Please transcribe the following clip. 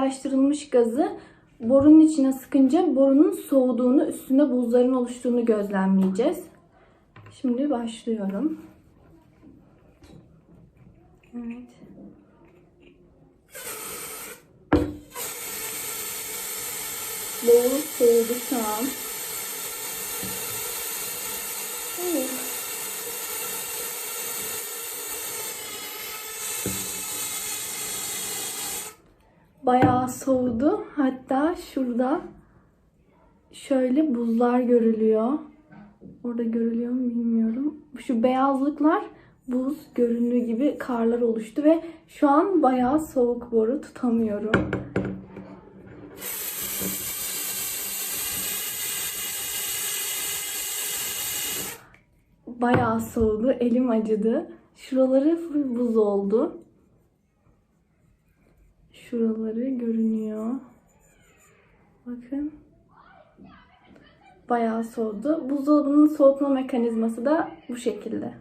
Araştırılmış gazı borunun içine sıkınca borunun soğuduğunu, üstünde buzların oluştuğunu gözlemleyeceğiz. Şimdi başlıyorum. Evet. Boru soğudu şu an. Bayağı soğudu. Hatta şurada şöyle buzlar görülüyor. Orada görülüyor mu bilmiyorum. Şu beyazlıklar buz göründüğü gibi karlar oluştu ve şu an bayağı soğuk boru tutamıyorum. Bayağı soğudu. Elim acıdı. Şuraları full buz oldu. Şuraları görünüyor. Bakın. Bayağı soğudu. Buzdolabının soğutma mekanizması da bu şekilde.